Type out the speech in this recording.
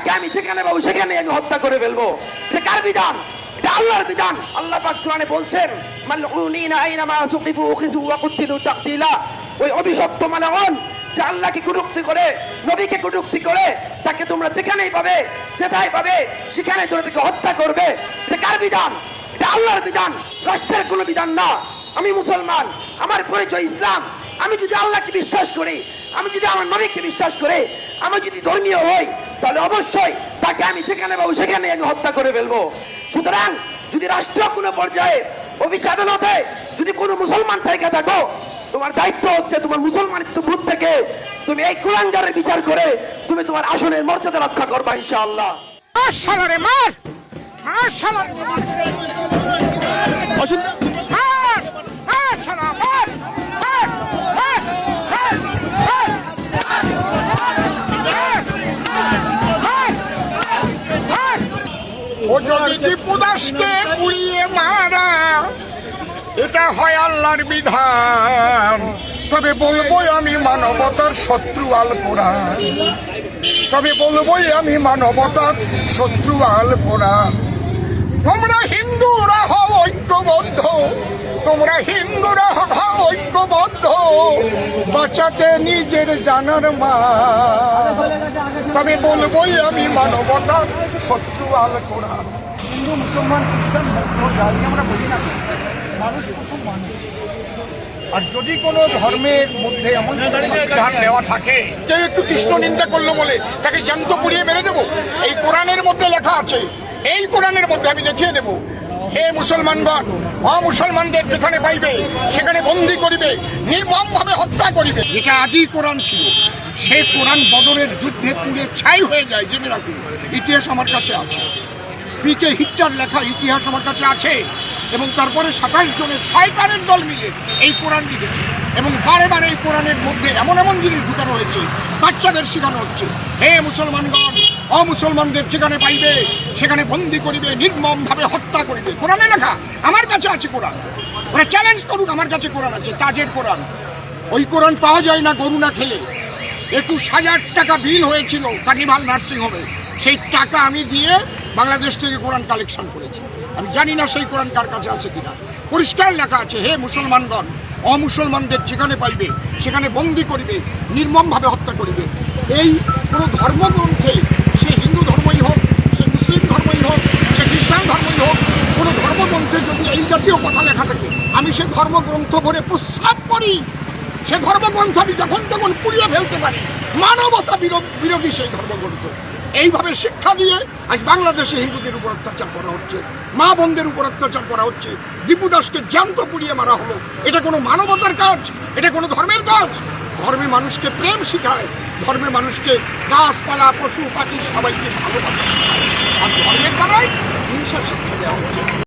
তাকে আমি যেখানে পাবো সেখানে আমি হত্যা করে ফেলব। কার বিধান? এটা আল্লাহর বিধান। আল্লাহ সুকিফু ওয়া কুতিলু ওই অভিশপ্ত মালাউন যে আল্লাহকে কটূক্তি করে, নবীকে কটূক্তি করে, তাকে তোমরা যেখানেই পাবে, যেথায় পাবে সেখানে হত্যা করবে। কার বিধান? এটা আল্লাহর বিধান। রাষ্ট্রের কোনো বিধান না। আমি মুসলমান, আমার পরিচয় ইসলাম। আমি যদি আল্লাহকে বিশ্বাস করি, আমি যদি আমার নবীকে বিশ্বাস করি আমি যদি ধর্মীয় হই তাহলে অবশ্যই তাকে আমি যেখানে পাবো সেখানে আমি হত্যা করে ফেলব। সুতরাং যদি রাষ্ট্র কোনো পর্যায়ে অফিস আদালতে যদি কোনো মুসলমান থেকে থাকো তোমার দায়িত্ব হচ্ছে তোমার মুসলমানিত্ব ভূত থেকে তুমি এই কুলাঙ্গারের বিচার করে তুমি তোমার আসনের মর্যাদা রক্ষা করবা ইনশাআল্লাহ। মার শালারে মার মার। শালারে ও যদি টিপু দাসকে পুড়িয়ে মারা। এটা হয় আল্লাহর বিধান। তবে বলবোই আমি মানবতার শত্রু আল কোরআন। তবে বলবোই আমি মানবতার শত্রু আল কোরআন। তোমরা হিন্দুরা হও ঐক্যবদ্ধ। তোমরা হিন্দুরা ঐক্যবদ্ধ বাঁচাতে নিজের জানার মা তবে বলবোই আমি মানবতা শত্রু আল কোরআন। হিন্দু মুসলমান খ্রিস্টান বৌদ্ধ জাতি আমরা বলি না মানুষ প্রথম মানুষ। আর যদি কোনো ধর্মের মধ্যে এমন সংবিধান দেওয়া থাকে কেউ একটু কৃষ্ণ নিন্দা করল বলে তাকে জ্যান্ত পুড়িয়ে মেরে দেবো এই কোরআনের মধ্যে লেখা আছে এই কোরআনের মধ্যে আমি দেখিয়ে দেবো হে মুসলমানগণ, অমুসলমানদের যেখানে পাইবে, সেখানে বন্দি করিবে নির্মম ভাবে হত্যা করিবে। যেটা আদি কোরআন ছিল, সেই কোরআন বদরের যুদ্ধে পুড়ে ছাই হয়ে যায়, জেনে রাখুন। ইতিহাস আমার কাছে আছে। পিকে হিটার লেখা ইতিহাস আমার কাছে আছে। এবং তারপরে সাতাশ জনের শয়তানের দল মিলে এই কোরআন লিখেছে। এবং বারে বারে এই কোরআনের মধ্যে এমন এমন জিনিস ঢুকানো হয়েছে, বাচ্চাদের শেখানো হচ্ছে। হে মুসলমানগণ, অমুসলমানদের যেখানে পাইবে, সেখানে বন্দি করিবে নির্মম ভাবে হত্যা করিবে। কোরআনে লেখা, আমার কাছে আছে কোরআন। ওরা চ্যালেঞ্জ করুক, আমার কাছে কোরআন আছে, তাজের কোরআন। ওই কোরআন পাওয়া যায় না গরু না খেলে। একুশ হাজার টাকা বিল হয়েছিল কার্নিভাল নার্সিং হোমে। সেই টাকা আমি দিয়ে বাংলাদেশ থেকে কোরআন কালেকশন করেছে। আমি জানি না সেই কোরআন কার কাছে আছে কিনা। পরিষ্কার লেখা আছে, হে মুসলমানগণ, অমুসলমানদের যেখানে পাইবে, সেখানে বন্দি করিবে, নির্মমভাবে হত্যা করিবে। এই কোনো ধর্মগ্রন্থে সে হিন্দু ধর্মই হোক, সে মুসলিম ধর্মই হোক, সে খ্রিস্টান ধর্মই হোক, কোনো ধর্মগ্রন্থে যদি এই জাতীয় কথা লেখা থাকে, আমি সে ধর্মগ্রন্থ ভরে প্রস্তাব করি। সে ধর্মগ্রন্থ আমি যখন তখন পুড়িয়ে ফেলতে পারি। মানবতা বিরো- বিরোধী সেই ধর্মগ্রন্থ। এইভাবে শিক্ষা দিয়ে আজ বাংলাদেশে হিন্দুদের উপর অত্যাচার করা হচ্ছে, মা বোনদের উপর অত্যাচার করা হচ্ছে, দীপু দাসকে জ্যান্ত পুড়িয়ে মারা হলো। এটা কোনো মানবতার কাজ, এটা কোনো ধর্মের কাজ। ধর্মে মানুষকে প্রেম শিখায়, ধর্মে মানুষকে গাছপালা, পশু, পাখি সবাইকে ভালোবাসা। আর ধর্মের দ্বারাই হিংসা শিক্ষা দেওয়া হচ্ছে।